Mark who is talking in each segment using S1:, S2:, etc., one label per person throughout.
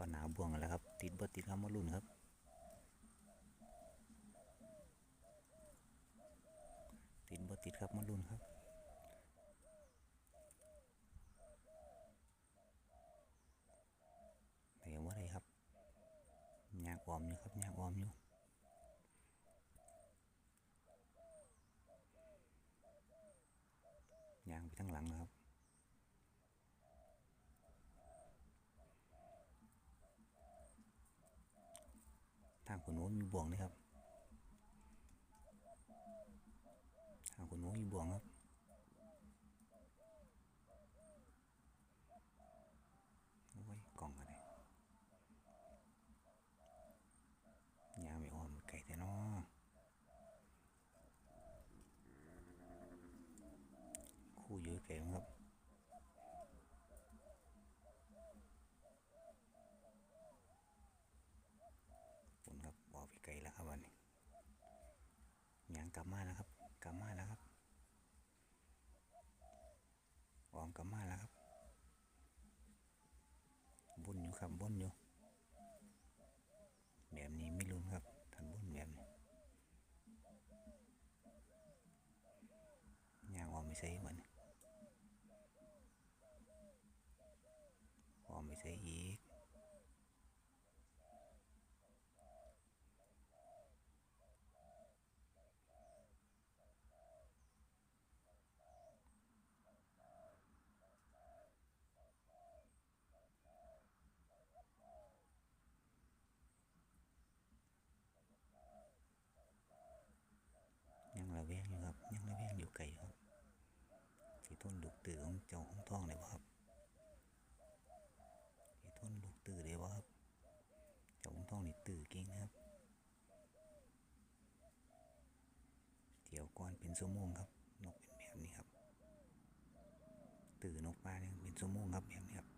S1: อหนาวบ่วงแล้วครับ ติดบ่ติดครับมาลุ่นครับ ติดบ่ติดครับมาลุ่นครับเดี๋ยวว่าไรครับยางออมอยู่ครับยางออมอยู่ยางไปทั้งหลังนะครับางคนโน้มีบ่วงนะครับทางคนโน้นมีบ่วงครับ โอ้ยกล่องอะไรยางไม่อ่อนไก่แต่นอคู่เยอะไก่ครับ ปุ่นครับบอกพี่ไก่แล้วครับวันนี้ยาง กลับมาแล้วครับ กลับมาแล้วครับออมกลับมาแล้วครับบุญอยู่ครับบุญอยู่แบบนี้ไม่รุนครับท่านบุญแบบนี้ยางออมไม่ใช่เหมือนออมไม่ใช่อีก ยังระแวงอยู่ครับ ยังระแวงอยู่ ไก่ครับสีต้นลูกตือของเจ้าของท้องเลยบ่ครับสีต้นลูกตือเลยบ่ครับ เจ้าของท้องนี่ตือเก่งนะครับเดี๋ยวก่อนเป็นชั่วโมงครับ นกเป็นแบบนี้ครับ ตือนกปลาเนี่ยเป็นชั่วโมงครับแบบนี้ครับ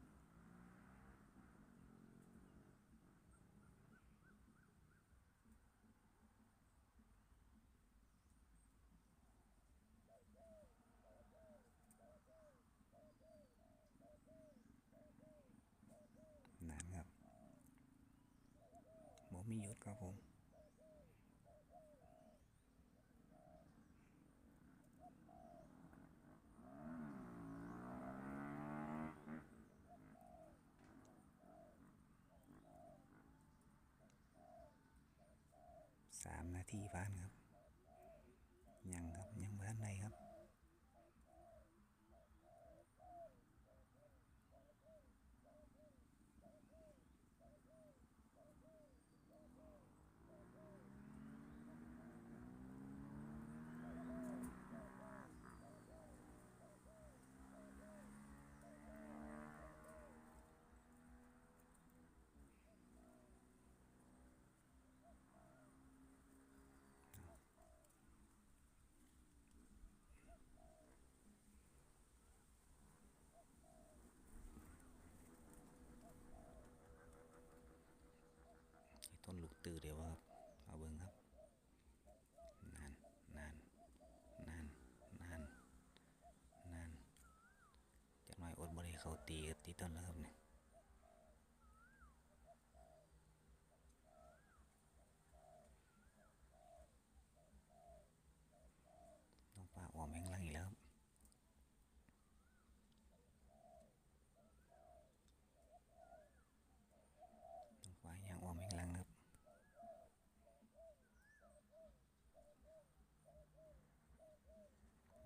S1: นานครับบ่มีหยุดครับผม สาม นาทีผ่านครับยังครับยังบ้านในครับ ไอ้ ต้อเดี๋ยวว่าครับ เอาเบิ้งครับ นานนานนานนานนานจากหน่อยอดบริเขาตีตีต้นแล้วครับเนี่ยต้องปลาออมแห้งล่างอีกแล้วครับ ต้องปลาย่างออมแห้งล่างครับ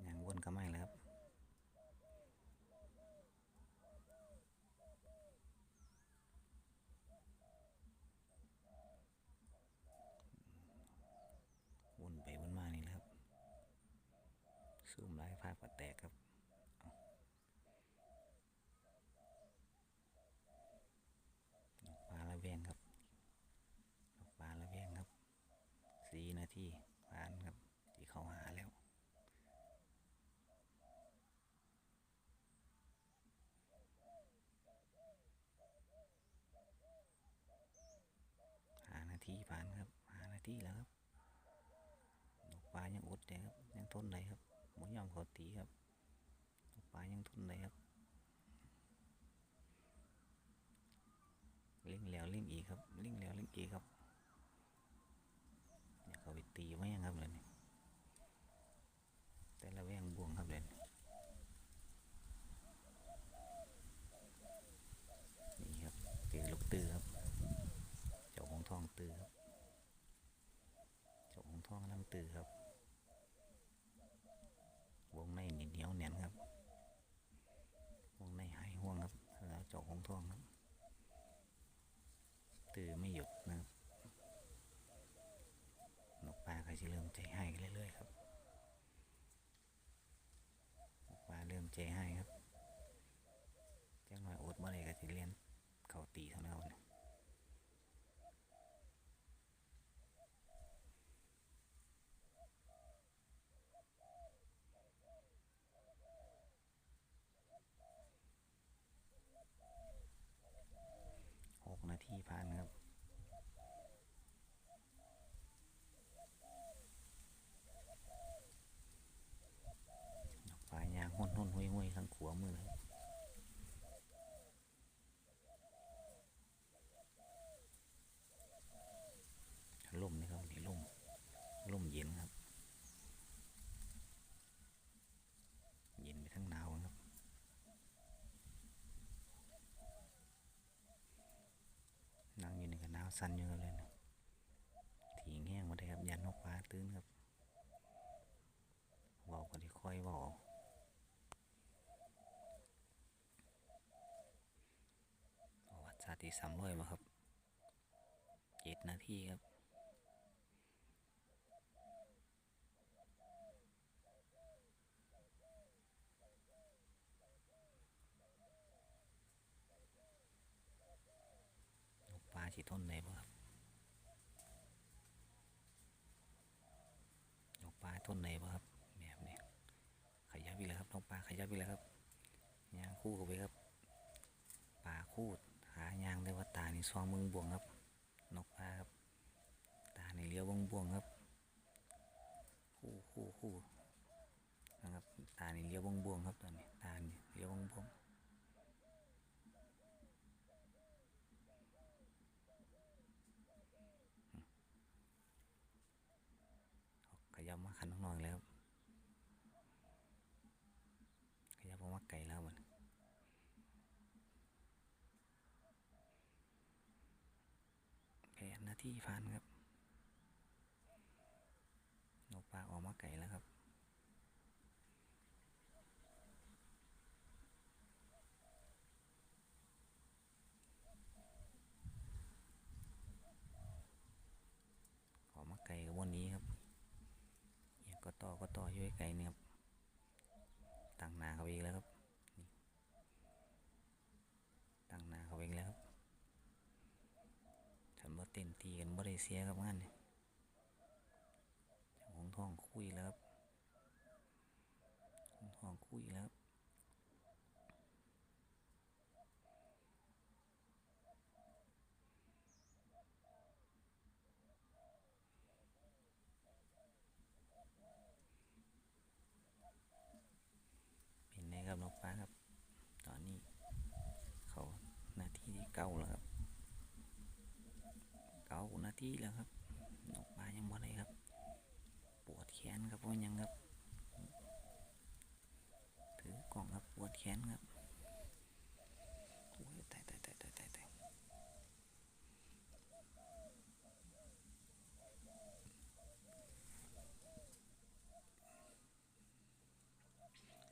S1: อย่างวนก็ไม่แล้วครับ วนไปวนมานี่แหละครับ ซูมไล่ภาพก็แตกครับเอานกปลาละแวงครับปลาละแวงครับสี่นาทีผ่านครับที่เขาหาแล้วหานาทีผ่านครับหานาทีแล้วครับนกปลายังอดเลยครับ ยังทนได้ครับ หมยอมเขาตีครับปลายังทุนได้ครับเล่งแล้วเล่งอีกครับเล่งแล้วเล่งอีกครับเนี่ยเขาไปตีไว้ยังครับเลยนี่แต่ละแวงบวงครับเลยนี่ครับตือลูกตือครับเจ้าของทองตือครับเจ้าของทองกำตือครับ วงใน นี่เหนียวแน่นครับวงในหายห่วงครับแล้วเจ้าของทองครับตือไม่หยุดนะครับนกปลาก็จะเริ่มใจให้กันเรื่อยๆครับนกปลาเริ่มใจให้ครับจังหน่อยอดเมื่อไรก็จะเลียนเขาตีเท่านั้นครับ หกนาทีผ่านครับ ดอกปลายางห้นห้นห้วยห้วยทั้งขัวมือครับลมนี่ครับนี่ลม ลมเย็นครับ เย็นไปทั้งหนาวครับนั่งอยู่ในกระนาวสั่นอยู่ครับเลยนะถีงแห้งมาได้ครับยันนกปลาตื้นครับบาก็ได้ค่อยบาประวัติศาตร์ที่สามร้อยมาครับเจ็ดนาทีครับ น กปลาสิทนได้บ่ครับนกปลาทนได้บ่ครับแบบนี้ขยับอีกแล้วครับนกปลาขยับอีกแล้วครับยางคู่กันไปครับปลาคู่หายางได้ว่าตานี่ซองมึงบวงครับนกปลาครับ ตานี่เลี้ยวบวงบวงครับคู่คู่คู่นะครับตานี่เลี้ยวบวงบวงครับตอนนี้ตานี่เลี้ยววงบวง ขยับมาขันน้องๆแล้วครับขยับออกมาไกลแล้วมันแปดนา ทีผ่านครับนกปลาออกมาไกลแล้วครับ ออกมาไกลกับวันนี้ครับเนี่ยก็ต่อก็ต่ออยู่ไกลๆเนี่ยครับตั้งนาเขาอีกแล้วครับนี่ตั้งหนาเขาอีกแล้วครับฉันว่า เต้นตีกันบ่ได้เสียครับงานนี่เจ้าของทองคุยแล้วครับของทองคุยแล้วเป็นไงครับนกฟ้าครับ ตอนนี้เขาหน้าที่เก้าแล้ว ทีแล้วครับนกปายังบ่ได้ครับ ปวดแขนครับว่าะยังครับ ถือกล่องครับปวดแขนครับโอ้ยตายตายตายตายตายตาย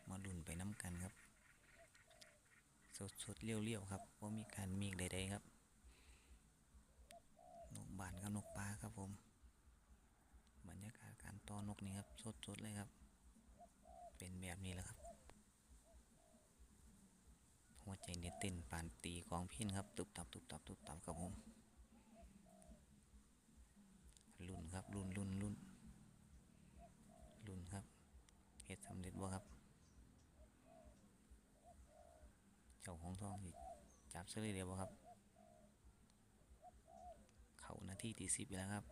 S1: มาลุ่นไปน้ำกันครับ สดสดๆเลี้ยวๆครับว่ามีการมีใดๆครับ บานกับนกปลาครับผม บรรยากาศการต้อนนกนี่ครับสดๆเลยครับ เป็นแบบนี้แหละครับ หัวใจเนี่ยเต้นปานตีกองพินครับ ตุบตับตุบตับตุบตับครับผมรุ่นครับรุ่นรุ่นรุ่นรุ่นครับเฮ็ดสำเร็จบ่ครับ เจ้าของทองจับเสื้อเดียวบ่ครับ ที่ที่สิบแล้วครับ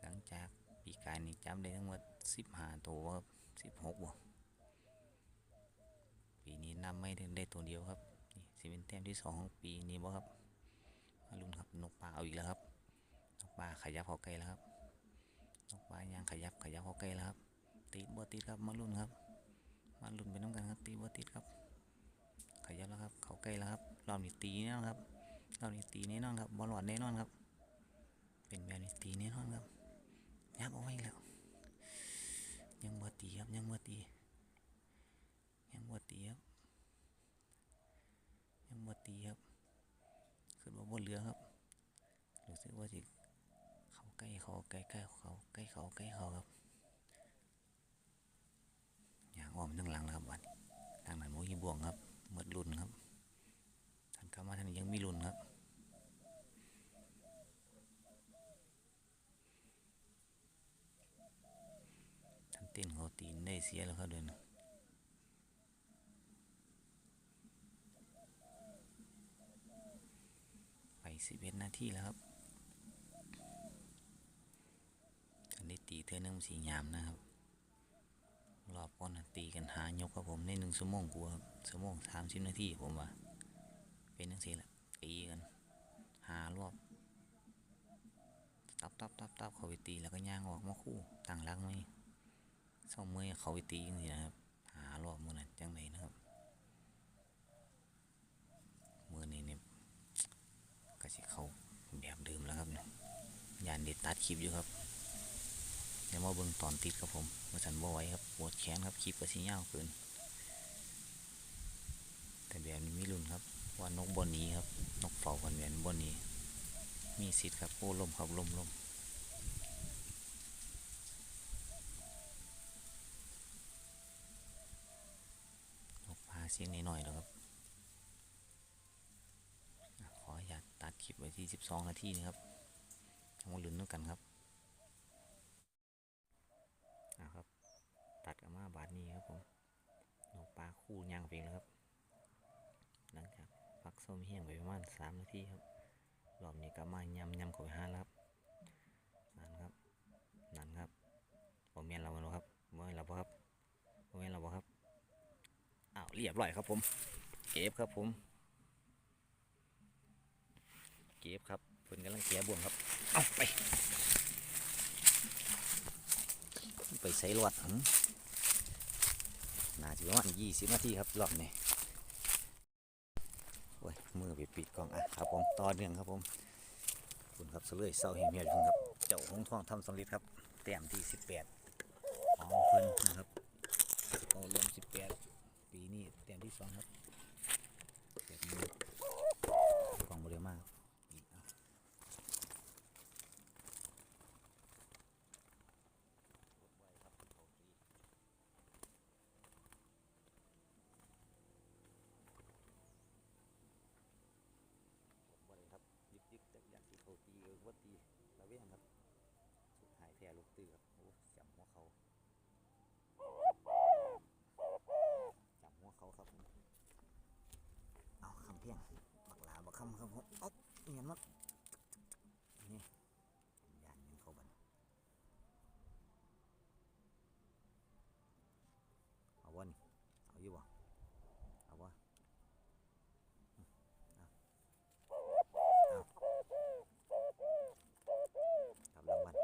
S1: หลังจากปีกายนี่จำได้ทั้งหมดสิบห้าตัวครับสิบหกบวปีนี้นำไม่ถึงได้ตัวเดียวครับนี่สิเป็นแต้มที่สองปีนี้บ่ครับมาลุ้นครับนกปลาเอาอีกแล้วครับนกปลาขยับเข้าใกล้แล้วครับนกปลายางขยับขยับเข้าใกล้แล้วครับติดบ่ติดครับมาลุ้นครับ มาลุ้นไปน้ำกันครับติดบ่ติดครับ ขยับแล้วครับ เขาใกล้แล้วครับรอบนี้ตีแน่นอนครับรอบนี้ตีแน่นอนครับบอลหลอดแน่นอนครับ เป็นแบบนี้ตีแน่นอนครับยับเอาไว้แล้ว ยังบ่ตีครับยังบ่ตียังบ่ตีครับยังบ่ตีครับคือว่าบนเรือครับรู้สึกว่าสิเขาใกล้เขาใกล้ใกล้เขาใกล้เขาใกล้เขาครับอย่างอ้อมทั้งหลังแล้วครับวันทางนั้นโมยีบวงครับ หมดรุ่นครับท่านเข้ามาท่านยังมีรุ่นครับท่านเต้นเขาตีนได้เสียแล้วครับเดินไปสิบเอ็ดนาทีแล้วครับท่านได้ตีเท่านึงสียามนะครับ รอบก่อนตีกันหายกครับผมในหนึ่งชั่วโมงกว่าครับชั่วโมงสามสิบนาทีผมว่า เป็นจังซี่แหละตีกันหารอบตับตับตับตับเขาไปตีแล้วก็ย่างออกมาคู่ต่างหลักไหมเศร้าเมื่อยเขาไปตีกันสินะครับ หารอบมือนั้นจังไหนนะครับมือนี้เนี่ยก็สิเขาแบบเดิมแล้วครับเนี่ยยานเด็ดตัดคลิปอยู่ครับ เดี๋ยวมาเบิ่งตอนติดครับผมมาสันบ่ไหวครับปวดแขนครับคลิปก็สิยาวเกินแต่แบบนี้มีรุ่นครับ ว่านกบนนี้ครับ นกเฝ้ากันแบบบนนี้ มีสิทธิ์ครับโอ้ลมครับลมลมนกพาเสียงนิดหน่อยแล้วครับขออนุญาตตัดคลิปไว้ที่ 12 นาทีนะครับทั้งหมดลุ้นด้วยกันครับนะครับ ตัดกันมา บาทนี้ครับผมหนกปลาคู่ย่างเพียงแล้วครับ หลังจากพักส้มเฮี้งไปประมาณ3นาทีครับรอบนี้ก็มายำยำข้าไปห้าแล้วครับนั่นครับนั่นครับผมเมียนเราแล้วครับบ่แม่นเราบ่ครับผมเมียนเราบ่ครับอ้าวเรียบร้อยครับผม เก็บครับผม เก็บครับเพิ่นกำลังเกียบ่วงครับเอาไป ไปใส่รวดหืม น่าจะประมาณยี่สิบนาทีครับรอบนี้โอ้ยมือไปปิดกล้องอะครับผมต่อเนื่องครับผมคุณครับเสลยเศร้าเฮียเมียคุณครับเจ้าหงทองทำสำเร็จครับแต้มที่สิบแปดของเพิ่นนะครับเอารวมสิบแปดปีนี้แต้มที่สองครับนี้กองบริมากอีกเอาบ่ได้ครับยึกยึกจักอยากสิเขาตีเออว่าตีละเว้นครับ สุดท้ายแพ้ลูกตื้อครับโอ้จำหัวเขา จับหัวเขาครับผมเอาคำเพียงบั กลาบักคำครับผมเอาเงียนมัดนี่ยานยังเขาบันเอาวะนี่เอาอยู่บ่เอาวะอืมเอาเอากับรางวัล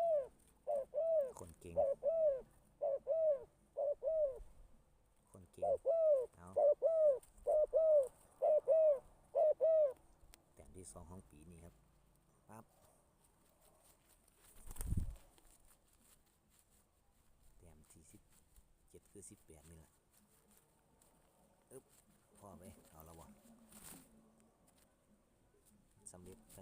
S1: คนเก่ง คนเก่ง เอาแต้มที่สองของปีนี้ครับปั๊บแต้มที่สิบเจ็ด คือสิบแปดนี่แหละอึ๊บพ่อไปเอาละวะสำเร็จไป